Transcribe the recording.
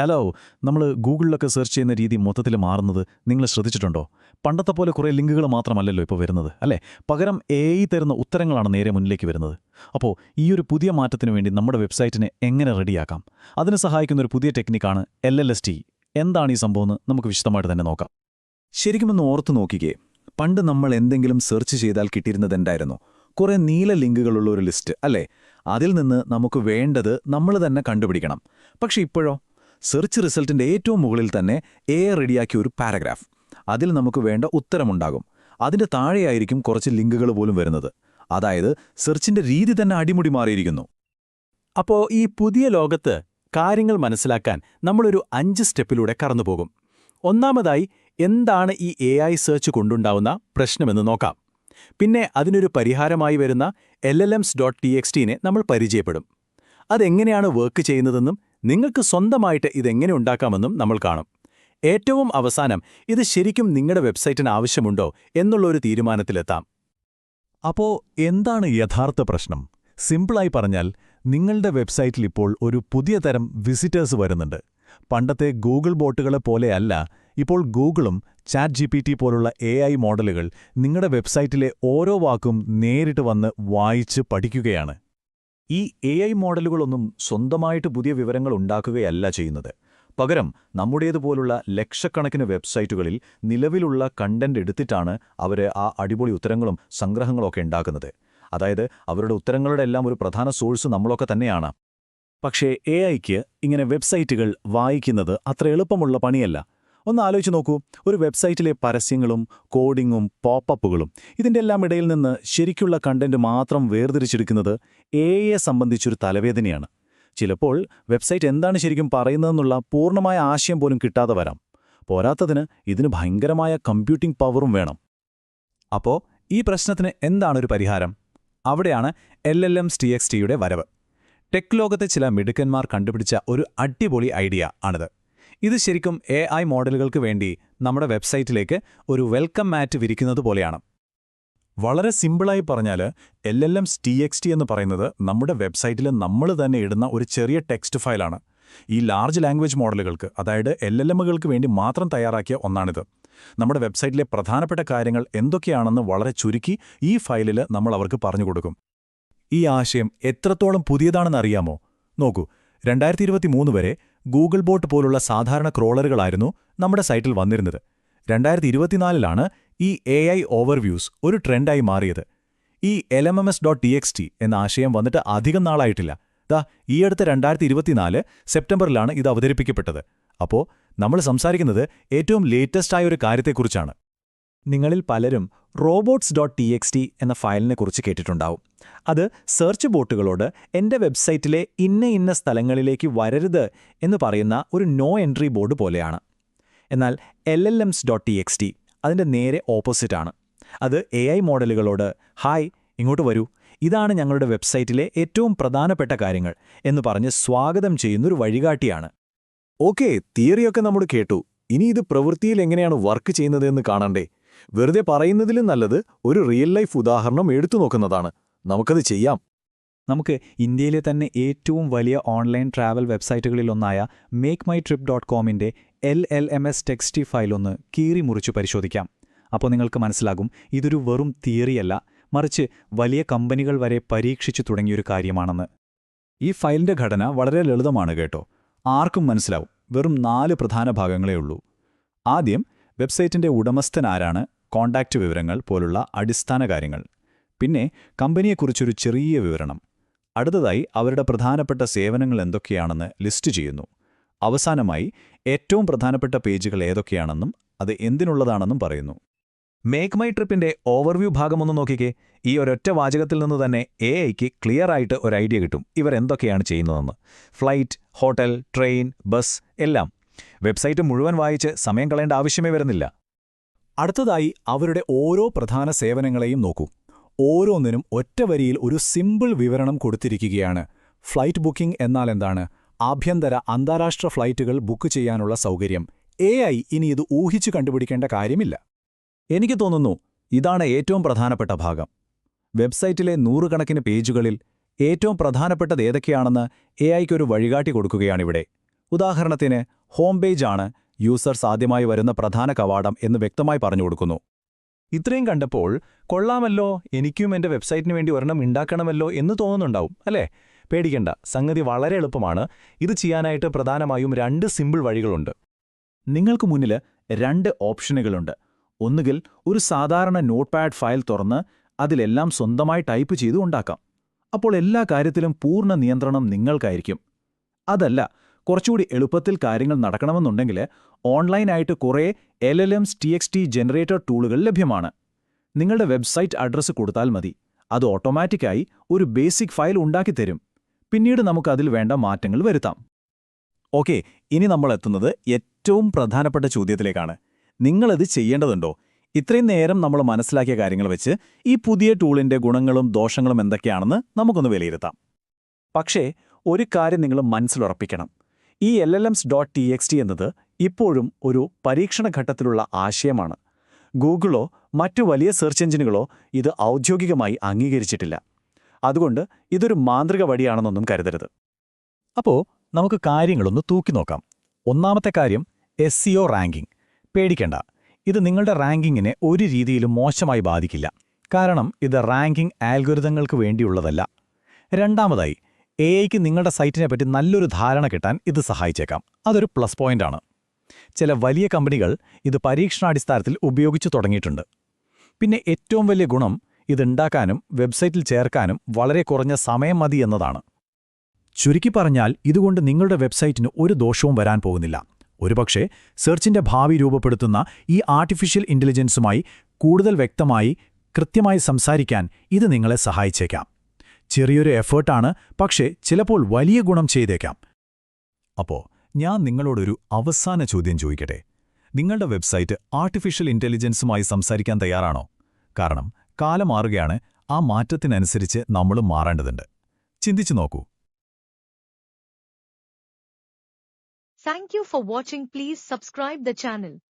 Hello നമ്മൾ ഗൂഗിളിലൊക്കെ search ചെയ്യുന്ന രീതി മൊത്തത്തിൽ മാറുന്നത് നിങ്ങൾ ശ്രദ്ധിച്ചിട്ടുണ്ടോ? പണ്ടത്തെ പോലെ കുറേ ലിങ്കുകൾ മാത്രമല്ലല്ലോ ഇപ്പോൾ വരുന്നത് അല്ലേ? പകരം എ തരുന്ന ഉത്തരങ്ങളാണ് നേരെ മുന്നിലേക്ക് വരുന്നത്. അപ്പോൾ ഈ ഒരു പുതിയ മാറ്റത്തിന് വേണ്ടി നമ്മുടെ വെബ്സൈറ്റിനെ എങ്ങനെ റെഡിയാക്കാം? അതിന് സഹായിക്കുന്ന ഒരു പുതിയ ടെക്നിക്കാണ് എൽ എൽ എസ് ടി എന്താണ് ഈ സംഭവം എന്ന് നമുക്ക് വിശദമായിട്ട് തന്നെ നോക്കാം. ശരിക്കും ഒന്ന് ഓർത്തു നോക്കിക്കേ. പണ്ട് നമ്മൾ എന്തെങ്കിലും സെർച്ച് ചെയ്താൽ കിട്ടിയിരുന്നത് എന്തായിരുന്നു? കുറേ നീല ലിങ്കുകളുള്ള ഒരു ലിസ്റ്റ് അല്ലേ? അതിൽ നിന്ന് നമുക്ക് വേണ്ടത് നമ്മൾ തന്നെ കണ്ടുപിടിക്കണം. പക്ഷെ ഇപ്പോഴോ? സെർച്ച് റിസൾട്ടിന്റെ ഏറ്റവും മുകളിൽ തന്നെ എ റെഡിയാക്കിയ ഒരു പാരഗ്രാഫ്. അതിൽ നമുക്ക് വേണ്ട ഉത്തരമുണ്ടാകും. അതിന്റെ താഴെയായിരിക്കും കുറച്ച് ലിങ്കുകൾ പോലും വരുന്നത്. അതായത് സെർച്ചിന്റെ രീതി തന്നെ അടിമുടി മാറിയിരിക്കുന്നു. അപ്പോ ഈ പുതിയ ലോകത്ത് കാര്യങ്ങൾ മനസ്സിലാക്കാൻ നമ്മളൊരു അഞ്ച് സ്റ്റെപ്പിലൂടെ കടന്നുപോകും. ഒന്നാമതായി എന്താണ് ഈ എ ഐ സെർച്ച് കൊണ്ടുണ്ടാവുന്ന പ്രശ്നമെന്ന് നോക്കാം. പിന്നെ അതിനൊരു പരിഹാരമായി വരുന്ന L L Ms dot T X ടീനെ നമ്മൾ പരിചയപ്പെടും. അതെങ്ങനെയാണ് വർക്ക് ചെയ്യുന്നതെന്നും നിങ്ങൾക്ക് സ്വന്തമായിട്ട് ഇതെങ്ങനെ ഉണ്ടാക്കാമെന്നും നമ്മൾ കാണും. ഏറ്റവും അവസാനം ഇത് ശരിക്കും നിങ്ങളുടെ വെബ്സൈറ്റിന് ആവശ്യമുണ്ടോ എന്നുള്ളൊരു തീരുമാനത്തിലെത്താം. അപ്പോ എന്താണ് യഥാർത്ഥ പ്രശ്നം? സിമ്പിളായി പറഞ്ഞാൽ നിങ്ങളുടെ വെബ്സൈറ്റിൽ ഇപ്പോൾ ഒരു പുതിയ തരം വിസിറ്റേഴ്സ് വരുന്നുണ്ട്. പണ്ടത്തെ ഗൂഗിൾ ബോട്ടുകളെ പോലെയല്ല ഇപ്പോൾ ഗൂഗിളും ചാറ്റ് ജി പി ടി പോലുള്ള എ ഐ മോഡലുകൾ നിങ്ങളുടെ വെബ്സൈറ്റിലെ ഓരോ വാക്കും നേരിട്ട് വന്ന് വായിച്ച് പഠിക്കുകയാണ്. ഈ എ ഐ മോഡലുകളൊന്നും സ്വന്തമായിട്ട് പുതിയ വിവരങ്ങൾ ഉണ്ടാക്കുകയല്ല ചെയ്യുന്നത്. പകരം നമ്മുടേതുപോലുള്ള ലക്ഷക്കണക്കിന് വെബ്സൈറ്റുകളിൽ നിലവിലുള്ള കണ്ടന്റ് എടുത്തിട്ടാണ് അവർ ആ അടിപൊളി ഉത്തരങ്ങളും സംഗ്രഹങ്ങളൊക്കെ ഉണ്ടാക്കുന്നത്. അതായത് അവരുടെ ഉത്തരങ്ങളുടെ എല്ലാം ഒരു പ്രധാന സോഴ്സ് നമ്മളൊക്കെ തന്നെയാണ്. പക്ഷേ എ ഐക്ക് ഇങ്ങനെ വെബ്സൈറ്റുകൾ വായിക്കുന്നത് അത്ര എളുപ്പമുള്ള പണിയല്ല. ഒന്ന് ആലോചിച്ച് നോക്കൂ. ഒരു വെബ്സൈറ്റിലെ പരസ്യങ്ങളും കോഡിങ്ങും പോപ്പപ്പുകളും ഇതിന്റെ എല്ലാം ഇടയിൽ നിന്ന് ശരിക്കുള്ള കണ്ടന്റ് മാത്രം വേർതിരിച്ചെടുക്കുന്നത് എ ഐയെ സംബന്ധിച്ചൊരു തലവേദനയാണ്. ചിലപ്പോൾ വെബ്സൈറ്റ് എന്താണ് ശരിക്കും പറയുന്നതെന്നുള്ള പൂർണമായ ആശയം പോലും കിട്ടാതെ വരാം. പോരാത്തതിന് ഇതിന് ഭയങ്കരമായ കമ്പ്യൂട്ടിംഗ് പവറും വേണം. അപ്പോൾ ഈ പ്രശ്നത്തിന് എന്താണൊരു പരിഹാരം? അവിടെയാണ് L L M T X ടിയുടെ വരവ്. ടെക് ലോകത്തെ ചില മിടുക്കന്മാർ കണ്ടുപിടിച്ച ഒരു അടിപൊളി ഐഡിയ ആണിത്. ഇത് ശരിക്കും എ ഐ മോഡലുകൾക്ക് വേണ്ടി നമ്മുടെ വെബ്സൈറ്റിലേക്ക് ഒരു വെൽക്കം മാറ്റ് വിരിക്കുന്നത് പോലെയാണ്. വളരെ സിമ്പിളായി പറഞ്ഞാൽ L L Ms T X T എന്ന് പറയുന്നത് നമ്മുടെ വെബ്സൈറ്റിൽ നമ്മൾ തന്നെ ഇടുന്ന ഒരു ചെറിയ ടെക്സ്റ്റ് ഫയലാണ്. ഈ ലാർജ് ലാംഗ്വേജ് മോഡലുകൾക്ക് അതായത് എൽ എൽ എമ്മുകൾക്ക് വേണ്ടി മാത്രം തയ്യാറാക്കിയ ഒന്നാണിത്. നമ്മുടെ വെബ്സൈറ്റിലെ പ്രധാനപ്പെട്ട കാര്യങ്ങൾ എന്തൊക്കെയാണെന്ന് വളരെ ചുരുക്കി ഈ ഫയലിൽ നമ്മൾ അവർക്ക് പറഞ്ഞു കൊടുക്കും. ഈ ആശയം എത്രത്തോളം പുതിയതാണെന്ന് അറിയാമോ? നോക്കൂ രണ്ടായിരത്തി വരെ ഗൂഗിൾ ബോട്ട് പോലുള്ള സാധാരണ ക്രോളറുകളായിരുന്നു നമ്മുടെ സൈറ്റിൽ വന്നിരുന്നത്. രണ്ടായിരത്തി ഇരുപത്തിനാലിലാണ് ഈ എ ഐ ഓവർവ്യൂസ് ഒരു ട്രെൻഡായി മാറിയത്. ഈ L M M S dot T X T എന്ന ആശയം വന്നിട്ട് അധികം നാളായിട്ടില്ല. ദാ ഈയടുത്ത രണ്ടായിരത്തി ഇരുപത്തിനാല് സെപ്റ്റംബറിലാണ് ഇത് അവതരിപ്പിക്കപ്പെട്ടത്. അപ്പോൾ നമ്മൾ സംസാരിക്കുന്നത് ഏറ്റവും ലേറ്റസ്റ്റ് ആയ ഒരു കാര്യത്തെക്കുറിച്ചാണ്. നിങ്ങളിൽ പലരും robots dot T X T എന്ന ഫയലിനെക്കുറിച്ച് കേട്ടിട്ടുണ്ടാവും. അത് സെർച്ച് ബോട്ടുകളോട് എന്റെ വെബ്സൈറ്റിലെ ഇന്ന ഇന്ന സ്ഥലങ്ങളിലേക്ക് വരരുത് എന്ന് പറയുന്ന ഒരു നോ എൻട്രി ബോർഡ് പോലെയാണ്. എന്നാൽ L L Ms dot T X T അതിന്റെ നേരെ ഓപ്പോസിറ്റാണ് അത് എ ഐ മോഡലുകളോട് ഹായ് ഇങ്ങോട്ട് വരൂ. ഇതാണ് ഞങ്ങളുടെ വെബ്സൈറ്റിലെ ഏറ്റവും പ്രധാനപ്പെട്ട കാര്യങ്ങൾ എന്ന് പറഞ്ഞ് സ്വാഗതം ചെയ്യുന്നൊരു വഴികാട്ടിയാണ്. ഓക്കെ തിയറിയൊക്കെ നമ്മൾ കേട്ടു. ഇനി ഇത് പ്രവൃത്തിയിൽ എങ്ങനെയാണ് വർക്ക് ചെയ്യുന്നതെന്ന് കാണണ്ടേ? വെറുതെ പറയുന്നതിലും നല്ലത് ഒരു റിയൽ ലൈഫ് ഉദാഹരണം എടുത്തു നോക്കുന്നതാണ്. നമുക്കത് ചെയ്യാം. നമുക്ക് ഇന്ത്യയിലെ തന്നെ ഏറ്റവും വലിയ ഓൺലൈൻ ട്രാവൽ വെബ്സൈറ്റുകളിലൊന്നായ make my trip dot കോമിന്റെ L L M S text file ഒന്ന് കീറി മുറിച്ചു പരിശോധിക്കാം. അപ്പോൾ നിങ്ങൾക്ക് മനസ്സിലാകും ഇതൊരു വെറും തിയറിയല്ല മറിച്ച് വലിയ കമ്പനികൾ വരെ പരീക്ഷിച്ചു തുടങ്ങിയൊരു കാര്യമാണെന്ന്. ഈ ഫയലിന്റെ ഘടന വളരെ ലളിതമാണ് കേട്ടോ. ആർക്കും മനസ്സിലാവും വെറും നാല് പ്രധാന ഭാഗങ്ങളേ ഉള്ളൂ. ആദ്യം വെബ്സൈറ്റിന്റെ ഉടമസ്ഥൻ ആരാണ്? കോണ്ടാക്റ്റ് വിവരങ്ങൾ പോലുള്ള അടിസ്ഥാന കാര്യങ്ങൾ. പിന്നെ കമ്പനിയെക്കുറിച്ചൊരു ചെറിയ വിവരണം. അടുത്തതായി അവരുടെ പ്രധാനപ്പെട്ട സേവനങ്ങൾ എന്തൊക്കെയാണെന്ന് ലിസ്റ്റ് ചെയ്യുന്നു. അവസാനമായി ഏറ്റവും പ്രധാനപ്പെട്ട പേജുകൾ ഏതൊക്കെയാണെന്നും അത് എന്തിനുള്ളതാണെന്നും പറയുന്നു. മേക്ക് മൈ ട്രിപ്പിന്റെ ഓവർവ്യൂ ഭാഗമൊന്ന് നോക്കിക്കേ. ഈ ഒരൊറ്റ വാചകത്തിൽ നിന്ന് തന്നെ എ ഐക്ക് ക്ലിയർ ആയിട്ട് ഒരു ഐഡിയ കിട്ടും. ഇവർ എന്തൊക്കെയാണ് ചെയ്യുന്നതെന്ന്. ഫ്ലൈറ്റ് ഹോട്ടൽ ട്രെയിൻ ബസ് എല്ലാം. വെബ്സൈറ്റ് മുഴുവൻ വായിച്ച് സമയം കളയേണ്ട ആവശ്യമേ വരുന്നില്ല. അടുത്തതായി അവരുടെ ഓരോ പ്രധാന സേവനങ്ങളെയും നോക്കൂ. ഓരോന്നിനും ഒറ്റ വരിയിൽ ഒരു സിമ്പിൾ വിവരണം കൊടുത്തിരിക്കുകയാണ്. ഫ്ലൈറ്റ് ബുക്കിംഗ് എന്നാൽ എന്താണ്? ആഭ്യന്തര അന്താരാഷ്ട്ര ഫ്ലൈറ്റുകൾ ബുക്ക് ചെയ്യാനുള്ള സൗകര്യം. എ ഇനി ഇത് ഊഹിച്ചു കണ്ടുപിടിക്കേണ്ട കാര്യമില്ല. എനിക്ക് തോന്നുന്നു ഇതാണ് ഏറ്റവും പ്രധാനപ്പെട്ട ഭാഗം. വെബ്സൈറ്റിലെ നൂറുകണക്കിന് പേജുകളിൽ ഏറ്റവും പ്രധാനപ്പെട്ടത് ഏതൊക്കെയാണെന്ന് എ ഐക്കൊരു വഴികാട്ടി കൊടുക്കുകയാണിവിടെ. ഉദാഹരണത്തിന് ഹോം പേജ് ആണ് യൂസേഴ്സ് ആദ്യമായി വരുന്ന പ്രധാന കവാടം എന്ന് വ്യക്തമായി പറഞ്ഞു കൊടുക്കുന്നു. ഇത്രയും കണ്ടപ്പോൾ കൊള്ളാമല്ലോ എനിക്കും എന്റെ വെബ്സൈറ്റിന് വേണ്ടി ഒരെണ്ണം ഉണ്ടാക്കണമല്ലോ എന്ന് തോന്നുന്നുണ്ടാവും അല്ലേ? പേടിക്കണ്ട സംഗതി വളരെ എളുപ്പമാണ്. ഇത് ചെയ്യാനായിട്ട് പ്രധാനമായും രണ്ട് സിമ്പിൾ വഴികളുണ്ട്. നിങ്ങൾക്ക് മുന്നിൽ രണ്ട് ഓപ്ഷനുകളുണ്ട്. ഒന്നുകിൽ ഒരു സാധാരണ നോട്ട്പാഡ് ഫയൽ തുറന്ന് അതിലെല്ലാം സ്വന്തമായി ടൈപ്പ് ചെയ്ത് ഉണ്ടാക്കാം. അപ്പോൾ എല്ലാ കാര്യത്തിലും പൂർണ നിയന്ത്രണം നിങ്ങൾക്കായിരിക്കും. അതല്ല കുറച്ചുകൂടി എളുപ്പത്തിൽ കാര്യങ്ങൾ നടക്കണമെന്നുണ്ടെങ്കിൽ ഓൺലൈനായിട്ട് കുറേ L L Ms T X T generator ടൂളുകൾ ലഭ്യമാണ്. നിങ്ങളുടെ വെബ്സൈറ്റ് അഡ്രസ്സ് കൊടുത്താൽ മതി. അത് ഓട്ടോമാറ്റിക്കായി ഒരു ബേസിക് ഫയൽ ഉണ്ടാക്കിത്തരും പിന്നീട് നമുക്കതിൽ വേണ്ട മാറ്റങ്ങൾ വരുത്താം. ഓക്കെ ഇനി നമ്മൾ എത്തുന്നത് ഏറ്റവും പ്രധാനപ്പെട്ട ചോദ്യത്തിലേക്കാണ്. നിങ്ങളത് ചെയ്യേണ്ടതുണ്ടോ? ഇത്രയും നേരം നമ്മൾ മനസ്സിലാക്കിയ കാര്യങ്ങൾ വെച്ച് ഈ പുതിയ ടൂളിന്റെ ഗുണങ്ങളും ദോഷങ്ങളും എന്തൊക്കെയാണെന്ന് നമുക്കൊന്ന് വിലയിരുത്താം. പക്ഷേ ഒരു കാര്യം നിങ്ങൾ മനസ്സിലുറപ്പിക്കണം. ഈ L L Ms dot T X T എന്നത് ഇപ്പോഴും ഒരു പരീക്ഷണ ഘട്ടത്തിലുള്ള ആശയമാണ്. ഗൂഗിളോ മറ്റു വലിയ സെർച്ച് എഞ്ചിനുകളോ ഇത് ഔദ്യോഗികമായി അംഗീകരിച്ചിട്ടില്ല. അതുകൊണ്ട് ഇതൊരു മാന്ത്രിക വഴിയാണെന്നൊന്നും കരുതരുത്. അപ്പോ നമുക്ക് കാര്യങ്ങളൊന്ന് തൂക്കി നോക്കാം. ഒന്നാമത്തെ കാര്യം എസ് സിഒ റാങ്കിംഗ് പേടിക്കേണ്ട. ഇത് നിങ്ങളുടെ റാങ്കിങ്ങിനെ ഒരു രീതിയിലും മോശമായി ബാധിക്കില്ല. കാരണം ഇത് റാങ്കിംഗ് ആൽഗുരുതങ്ങൾക്ക് വേണ്ടിയുള്ളതല്ല. രണ്ടാമതായി എ ഐക്ക് നിങ്ങളുടെ സൈറ്റിനെ പറ്റി നല്ലൊരു ധാരണ കിട്ടാൻ ഇത് സഹായിച്ചേക്കാം. അതൊരു പ്ലസ് പോയിന്റാണ് ചില വലിയ കമ്പനികൾ ഇത് പരീക്ഷണാടിസ്ഥാനത്തിൽ ഉപയോഗിച്ചു തുടങ്ങിയിട്ടുണ്ട്. പിന്നെ ഏറ്റവും വലിയ ഗുണം ഇതുണ്ടാക്കാനും വെബ്സൈറ്റിൽ ചേർക്കാനും വളരെ കുറഞ്ഞ സമയം മതി എന്നതാണ്. ചുരുക്കി പറഞ്ഞാൽ ഇതുകൊണ്ട് നിങ്ങളുടെ വെബ്സൈറ്റിന് ഒരു ദോഷവും വരാൻ പോകുന്നില്ല. ഒരുപക്ഷെ സെർച്ചിന്റെ ഭാവി രൂപപ്പെടുത്തുന്ന ഈ ആർട്ടിഫിഷ്യൽ ഇന്റലിജൻസുമായി കൂടുതൽ വ്യക്തമായി കൃത്യമായി സംസാരിക്കാൻ ഇത് നിങ്ങളെ സഹായിച്ചേക്കാം. ചെറിയൊരു എഫേർട്ടാണ് പക്ഷേ ചിലപ്പോൾ വലിയ ഗുണം ചെയ്തേക്കാം. അപ്പോ ഞാൻ നിങ്ങളോടൊരു അവസാന ചോദ്യം ചോദിക്കട്ടെ? നിങ്ങളുടെ വെബ്സൈറ്റ് ആർട്ടിഫിഷ്യൽ ഇന്റലിജൻസുമായി സംസാരിക്കാൻ തയ്യാറാണോ? കാരണം കാലം മാറുകയാണ് ആ മാറ്റത്തിനനുസരിച്ച് നമ്മളും മാറേണ്ടതുണ്ട്. ചിന്തിച്ചു നോക്കൂ. Thank you for watching. Please subscribe the channel.